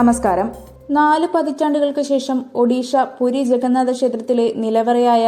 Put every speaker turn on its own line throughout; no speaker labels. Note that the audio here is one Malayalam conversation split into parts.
നമസ്കാരം. നാല് പതിറ്റാണ്ടുകൾക്ക് ശേഷം ഒഡീഷ പുരി ജഗന്നാഥ ക്ഷേത്രത്തിലെ നിലവറയായ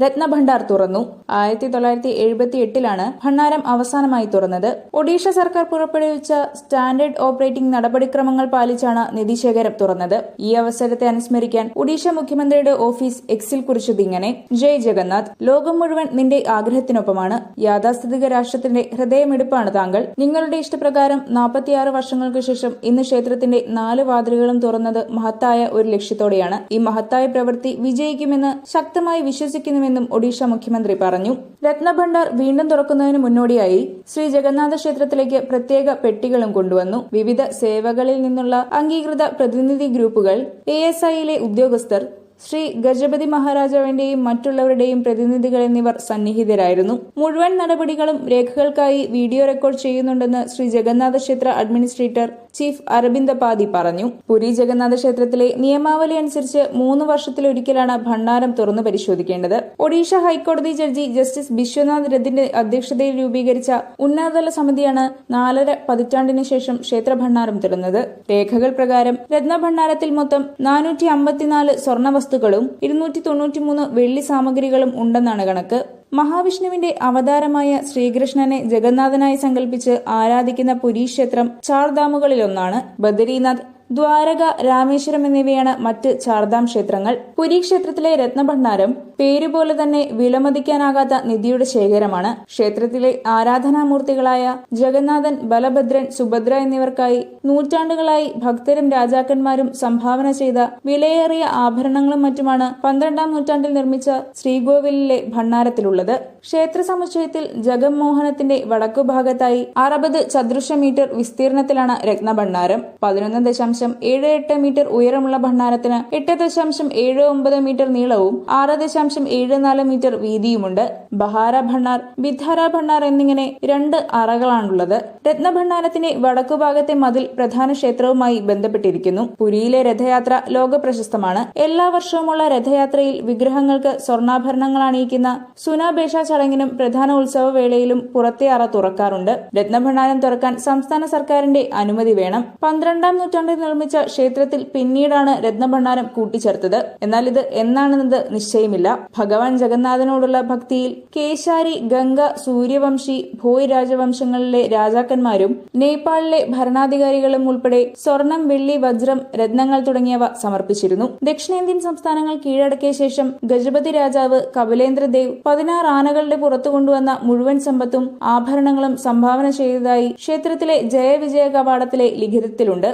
രത്നഭണ്ഡാർ തുറന്നു. ആയിരത്തി തൊള്ളായിരത്തി എഴുപത്തി എട്ടിലാണ് ഭണ്ഡാരം അവസാനമായി തുറന്നത്. ഒഡീഷ സർക്കാർ പുറപ്പെടുവിച്ച സ്റ്റാൻഡേർഡ് ഓപ്പറേറ്റിംഗ് നടപടിക്രമങ്ങൾ പാലിച്ചാണ് നിധിശേഖരം തുറന്നത്. ഈ അവസരത്തെ അനുസ്മരിക്കാൻ ഒഡീഷ മുഖ്യമന്ത്രിയുടെ ഓഫീസ് എക്സിൽ കുറിച്ചത് ഇങ്ങനെ. ജയ് ജഗന്നാഥ് ലോകം മുഴുവൻ നിന്റെ ആഗ്രഹത്തിനൊപ്പമാണ്. യാഥാസ്ഥിതിക രാഷ്ട്രത്തിന്റെ ഹൃദയമെടുപ്പാണ് താങ്കൾ. നിങ്ങളുടെ ഇഷ്ടപ്രകാരം നാൽപ്പത്തിയാറ് വർഷങ്ങൾക്ക് ശേഷം ഇന്ന് ക്ഷേത്രത്തിന്റെ നാല് വാതിലുകളും തുറന്നത് മഹത്തായ ഒരു ലക്ഷ്യത്തോടെയാണ്. ഈ മഹത്തായ പ്രവൃത്തി വിജയിക്കുമെന്ന് ശക്തമായി വിശ്വസിക്കുന്നുവെന്നും ഒഡീഷ മുഖ്യമന്ത്രി പറഞ്ഞു. രത്നഭണ്ഡാർ വീണ്ടും തുറക്കുന്നതിന് മുന്നോടിയായി ശ്രീ ജഗന്നാഥ ക്ഷേത്രത്തിലേക്ക് പ്രത്യേക പെട്ടികളും കൊണ്ടുവന്നു. വിവിധ സേവകളിൽ നിന്നുള്ള അംഗീകൃത പ്രതിനിധി ഗ്രൂപ്പുകൾ എ എസ് ഐയിലെ ഉദ്യോഗസ്ഥർ ശ്രീ ഗജപതി മഹാരാജാവിന്റെയും മറ്റുള്ളവരുടെയും പ്രതിനിധികൾ എന്നിവർ സന്നിഹിതരായിരുന്നു. മുഴുവൻ നടപടികളും രേഖകൾക്കായി വീഡിയോ റെക്കോർഡ് ചെയ്യുന്നുണ്ടെന്ന് ശ്രീ ജഗന്നാഥ ക്ഷേത്ര അഡ്മിനിസ്ട്രേറ്റർ ചീഫ് അരവിന്ദ പാതി പറഞ്ഞു. പുരി ജഗന്നാഥ ക്ഷേത്രത്തിലെ നിയമാവലി അനുസരിച്ച് മൂന്ന് വർഷത്തിലൊരിക്കലാണ് ഭണ്ഡാരം തുറന്നു പരിശോധിക്കേണ്ടത്. ഒഡീഷ ഹൈക്കോടതി ജഡ്ജി ജസ്റ്റിസ് ബിശ്വനാഥ് രഥിന്റെ അധ്യക്ഷതയിൽ രൂപീകരിച്ച ഉന്നതതല സമിതിയാണ് നാലര പതിറ്റാണ്ടിന് ശേഷം ക്ഷേത്ര ഭണ്ഡാരം തുറന്നത്. രേഖകൾ പ്രകാരം രത്നഭണ്ഡാരത്തിൽ മൊത്തം നാനൂറ്റി അമ്പത്തിനാല് സ്വർണ വസ്തുക്കളും ഇരുന്നൂറ്റി തൊണ്ണൂറ്റിമൂന്ന് വെള്ളി സാമഗ്രികളും ഉണ്ടെന്നാണ് കണക്ക്. മഹാവിഷ്ണുവിന്റെ അവതാരമായ ശ്രീകൃഷ്ണനെ ജഗന്നാഥനായി സങ്കല്പിച്ച് ആരാധിക്കുന്ന പുരി ക്ഷേത്രം ചാർധാമുകളിലൊന്നാണ് ബദരീനാഥ് ദ്വാരക രാമേശ്വരം എന്നിവയാണ് മറ്റ് ചാർധാം ക്ഷേത്രങ്ങൾ. പുരി ക്ഷേത്രത്തിലെ രത്നഭണ്ഡാരം പേരുപോലെ തന്നെ വിലമതിക്കാനാകാത്ത നിധിയുടെ ശേഖരമാണ്. ക്ഷേത്രത്തിലെ ആരാധനാമൂർത്തികളായ ജഗന്നാഥൻ ബലഭദ്രൻ സുഭദ്ര എന്നിവർക്കായി നൂറ്റാണ്ടുകളായി ഭക്തരും രാജാക്കന്മാരും സംഭാവന ചെയ്ത വിലയേറിയ ആഭരണങ്ങളും മറ്റുമാണ് പന്ത്രണ്ടാം നൂറ്റാണ്ടിൽ നിർമ്മിച്ച ശ്രീകോവിലിലെ ഭണ്ഡാരത്തിലുള്ളത്. ക്ഷേത്ര സമുച്ചയത്തിൽ ജഗന്മോഹനത്തിന്റെ വടക്കുഭാഗത്തായി അറുപത് ചതുരശ്ര മീറ്റർ വിസ്തീർണത്തിലാണ് രത്നഭണ്ഡാരം. പതിനൊന്ന് ദശാംശം ഏഴ് എട്ട് മീറ്റർ ഉയരമുള്ള ഭണ്ഡാരത്തിന് എട്ട് ദശാംശം ഏഴ് ഒമ്പത് മീറ്റർ നീളവും ആറ് ദശാംശം ഏഴ് നാല് മീറ്റർ വീതിയുമുണ്ട്. ബഹാര ഭണ്ണാർ ബിധാര ഭണ്ണാർ എന്നിങ്ങനെ രണ്ട് അറകളാണുള്ളത്. രത്നഭണ്ഡാരത്തിന്റെ വടക്കുഭാഗത്തെ മതിൽ പ്രധാന ക്ഷേത്രവുമായി ബന്ധപ്പെട്ടിരിക്കുന്നു. പുരിയിലെ രഥയാത്ര ലോക പ്രശസ്തമാണ് എല്ലാ വർഷവുമുള്ള രഥയാത്രയിൽ വിഗ്രഹങ്ങൾക്ക് സ്വർണാഭരണങ്ങൾ അണിയിക്കുന്ന സുനാപേഷ ചടങ്ങിനും പ്രധാന ഉത്സവ വേളയിലും പുറത്തെ അറ തുറക്കാറുണ്ട്. രത്നഭണ്ഡാരം തുറക്കാൻ സംസ്ഥാന സർക്കാരിന്റെ അനുമതി വേണം. പന്ത്രണ്ടാം നൂറ്റാണ്ടിൽ നിർമ്മിച്ച ക്ഷേത്രത്തിൽ പിന്നീടാണ് രത്നഭണ്ഡാരം കൂട്ടിച്ചേർത്തത്. എന്നാൽ ഇത് എന്നാണെന്നത് നിശ്ചയമില്ല. ഭഗവാൻ ജഗന്നാഥനോടുള്ള ഭക്തിയിൽ കേശാരി ഗംഗ സൂര്യവംശി ഭോയ് രാജവംശങ്ങളിലെ രാജാക്കന്മാരും നേപ്പാളിലെ ഭരണാധികാരികളും ഉൾപ്പെടെ സ്വർണം വെള്ളി വജ്രം രത്നങ്ങൾ തുടങ്ങിയവ സമർപ്പിച്ചിരുന്നു. ദക്ഷിണേന്ത്യൻ സംസ്ഥാനങ്ങൾ കീഴടക്കിയ ശേഷം ഗജപതി രാജാവ് കപിലേന്ദ്രദേവ് പതിനാറ് ആനകളുടെ പുറത്തു കൊണ്ടുവന്ന മുഴുവൻ സമ്പത്തും ആഭരണങ്ങളും സംഭാവന ചെയ്തതായി ക്ഷേത്രത്തിലെ ജയവിജയ കവാടത്തിലെ ലിഖിതത്തിലുണ്ട്.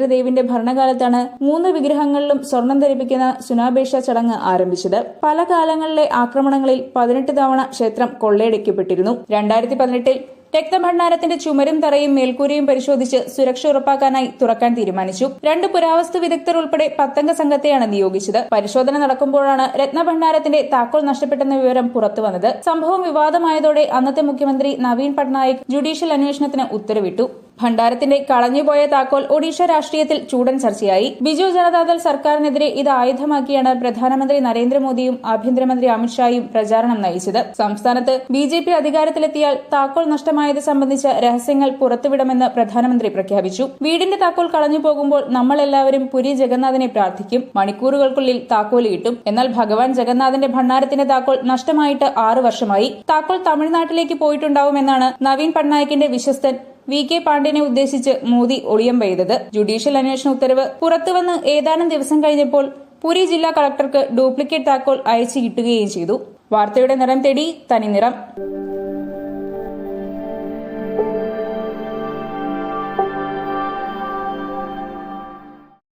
കപിലേന്ദ്രദേവിന്റെ ഭരണകാലത്താണ് മൂന്ന് വിഗ്രഹങ്ങളിലും സ്വർണം ധരിപ്പിക്കുന്ന സുനാപേക്ഷ ചടങ്ങ് ആരംഭിച്ചത്. പല കാലങ്ങളിലെ ആക്രമണങ്ങളിൽ പതിനെട്ട് തവണ ക്ഷേത്രം കൊള്ളയടിക്കപ്പെട്ടിരുന്നു. രണ്ടായിരത്തി പതിനെട്ടിൽ രക്തഭണ്ഡാരത്തിന്റെ ചുമരും തറയും മേൽക്കൂരയും പരിശോധിച്ച് സുരക്ഷ ഉറപ്പാക്കാനായി തുറക്കാൻ തീരുമാനിച്ചു. രണ്ട് പുരാവസ്തു വിദഗ്ധർ ഉൾപ്പെടെ പത്തംഗ സംഘത്തെയാണ് നിയോഗിച്ചത്. പരിശോധന നടക്കുമ്പോഴാണ് രത്നഭണ്ഡാരത്തിന്റെ താക്കോൽ നഷ്ടപ്പെട്ടെന്ന വിവരം പുറത്തുവന്നത് സംഭവം വിവാദമായതോടെ അന്നത്തെ മുഖ്യമന്ത്രി നവീൻ പട്നായിക് ജുഡീഷ്യൽ അന്വേഷണത്തിന് ഉത്തരവിട്ടു. ഭണ്ഡാരത്തിന്റെ കളഞ്ഞുപോയ താക്കോൽ ഒഡീഷ രാഷ്ട്രീയത്തിൽ ചൂടൻ ചർച്ചയായി. ബിജു ജനതാദൾ സർക്കാരിനെതിരെ ഇത് ആയുധമാക്കിയാണ് പ്രധാനമന്ത്രി നരേന്ദ്രമോദിയും ആഭ്യന്തരമന്ത്രി അമിത്ഷായും പ്രചാരണം നയിച്ചത്. സംസ്ഥാനത്ത് ബി ജെ പി അധികാരത്തിലെത്തിയാൽ താക്കോൽ നഷ്ടമായത് സംബന്ധിച്ച രഹസ്യങ്ങൾ പുറത്തുവിടുമെന്ന് പ്രധാനമന്ത്രി പ്രഖ്യാപിച്ചു. വീടിന്റെ താക്കോൽ കളഞ്ഞു പോകുമ്പോൾ നമ്മളെല്ലാവരും പുരി ജഗന്നാഥനെ പ്രാർത്ഥിക്കും. മണിക്കൂറുകൾക്കുള്ളിൽ താക്കോൽ കിട്ടും എന്നാൽ ഭഗവാൻ ജഗന്നാഥന്റെ ഭണ്ഡാരത്തിന്റെ താക്കോൽ നഷ്ടമായിട്ട് ആറു വർഷമായി. താക്കോൽ തമിഴ്നാട്ടിലേക്ക് പോയിട്ടുണ്ടാവുമെന്നാണ് നവീൻ പട്നായിക്കിന്റെ വിശ്വസ്തൻ വി കെ പാണ്ഡ്യനെ ഉദ്ദേശിച്ച് മോദി ഒളിയം പെയ്തത്. ജുഡീഷ്യൽ അന്വേഷണ ഉത്തരവ് പുറത്തുവന്ന് ഏതാനും ദിവസം കഴിഞ്ഞപ്പോൾ പുരി ജില്ലാ കളക്ടർക്ക് ഡ്യൂപ്ലിക്കേറ്റ് താക്കോൽ അയച്ചു കിട്ടുകയും ചെയ്തു. വാർത്തയുടെ നിറം തേടി തനി നിറം